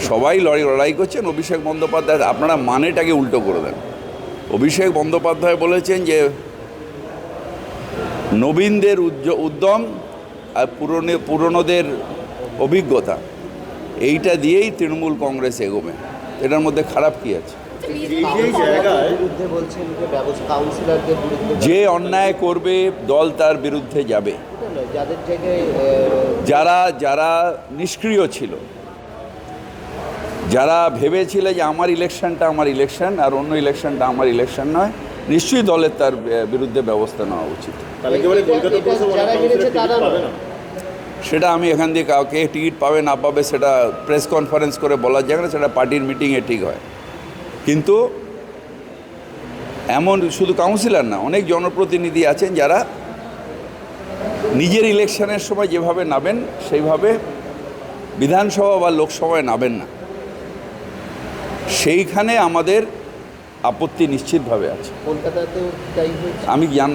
সবাই লড়াই লড়াই করছেন অভিষেক বন্দ্যোপাধ্যায় আপনারা মানেটাকে উল্টো করে দেন। অভিষেক বন্দ্যোপাধ্যায় বলেছেন যে নবীনদের উজ্জ- উদ্যম আর পুরনো পুরনোদের অভিজ্ঞতা এইটা দিয়েই তৃণমূল কংগ্রেস এগোবে। এটার মধ্যে খারাপ কী আছে? যে অন্যায় করবে দল তার বিরুদ্ধে যাবে। যারা যারা নিষ্ক্রিয় ছিল যারা ভেবেছিল যে আমার ইলেকশনটা আমার ইলেকশন আর অন্য ইলেকশনটা আমার ইলেকশন নয় নিশ্চয়ই দলের তার বিরুদ্ধে ব্যবস্থা নেওয়া উচিত। মানে সেটা আমি এখান দিয়ে কাউকে টিকিট পাবে না পাবে সেটা প্রেস কনফারেন্স করে বলা যায় না সেটা পার্টির মিটিংয়ে ঠিক হয়। কিন্তু এমন শুধু কাউন্সিলর না অনেক জনপ্রতিনিধি আছেন যারা নিজের ইলেকশনের সময় যেভাবে নাবেন সেইভাবে বিধানসভা বা লোকসভায় নাবেন না। সেইখানে আমাদের আপত্তি নিশ্চিতভাবে আছে। আমি জান